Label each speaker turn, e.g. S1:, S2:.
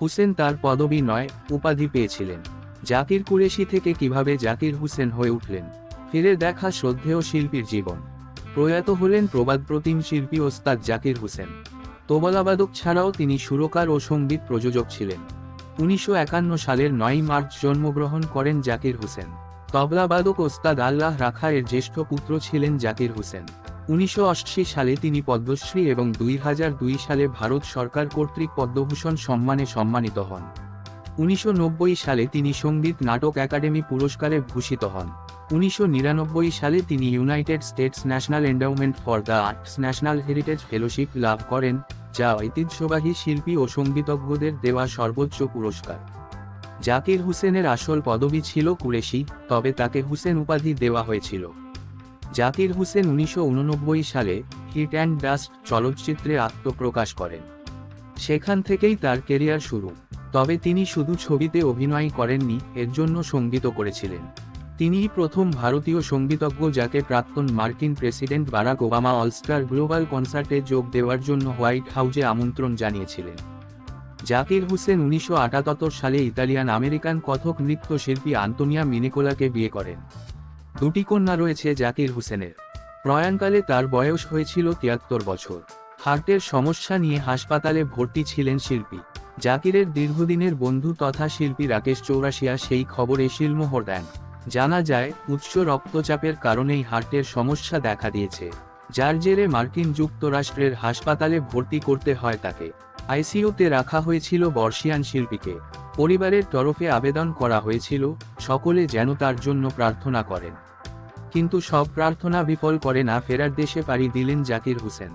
S1: হুসেন তার পদবি নয়, উপাধি পেয়েছিলেন। জাকির কুরেশি থেকে কীভাবে জাকির হুসেন হয়ে উঠলেন, ফিরে দেখা শ্রদ্ধেয় শিল্পীর জীবন। প্রয়াত হলেন প্রবাদ প্রতিম শিল্পী ওস্তাদ জাকির হুসেন। তবলাবাদক ছাড়াও তিনি সুরকার ও সংগীত প্রযোজক ছিলেন। উনিশশো একান্ন সালের নয় মার্চ জন্মগ্রহণ করেন জাকির হুসেন। তবলাবাদক ওস্তাদ আল্লাহ রাখায়ের জ্যেষ্ঠ পুত্র ছিলেন জাকির হোসেন। উনিশশো আশি সালে তিনি পদ্মশ্রী এবং দুই হাজার দুই সালে ভারত সরকার কর্তৃক পদ্মভূষণ সম্মানে সম্মানিত হন। উনিশশো নব্বই সালে তিনি সংগীত নাটক একাডেমি পুরস্কারে ভূষিত হন। উনিশশো নিরানব্বই সালে তিনি United States National Endowment for the Arts National Heritage Fellowship লাভ করেন, যা ঐতিহ্যবাহী শিল্পী ও সঙ্গীতজ্ঞদের দেওয়া সর্বোচ্চ পুরস্কার। জাকির হুসেনের আসল পদবি ছিল কুরেশি, তবে তাকে হুসেন উপাধি দেওয়া হয়েছিল। জাকির হুসেন উনিশশো উননব্বই সালে হিট অ্যান্ড ডাস্ট চলচ্চিত্রে আত্মপ্রকাশ করেন। সেখান থেকেই তার কেরিয়ার শুরু। তবে তিনি শুধু ছবিতে অভিনয় করেননি, এর জন্য সংগীত করেছিলেন। তিনিই প্রথম ভারতীয় সঙ্গীতজ্ঞ যাকে প্রাক্তন মার্কিন president Barack Obama all star global কনসার্টে যোগ দেওয়ার জন্য হোয়াইট হাউজে আমন্ত্রণ জানিয়েছিলেন। জাকির হুসেন উনিশশো সালে ইতালিয়ান আমেরিকান কথক নৃত্যশিল্পী আন্তোনিয়া মিনিকোলাকে বিয়ে করেন। দুটি কন্যা রয়েছে জাকির হুসেনের। প্রয়াণকালে তার বয়স হয়েছিল তিয়াত্তর বছর। হার্টের সমস্যা নিয়ে হাসপাতালে ভর্তি ছিলেন শিল্পী। জাকিরের দীর্ঘদিনের বন্ধু তথা শিল্পী রাকেশ চৌরাশিয়া সেই খবরে শিলমোহর দেন। জানা যায়, উচ্চ রক্তচাপের কারণেই হার্টের সমস্যা দেখা দিয়েছে। যার জেরে মার্কিন যুক্তরাষ্ট্রের হাসপাতালে ভর্তি করতে হয় তাকে। আইসিইউতে রাখা হয়েছিল বর্ষিয়ান শিল্পীকে। পরিবারের তরফে আবেদন করা হয়েছিল, সকলে যেন তার জন্য প্রার্থনা করেন। কিন্তু সব প্রার্থনা বিফল করে না ফেরার দেশে পাড়ি দিলেন জাকির হোসেন।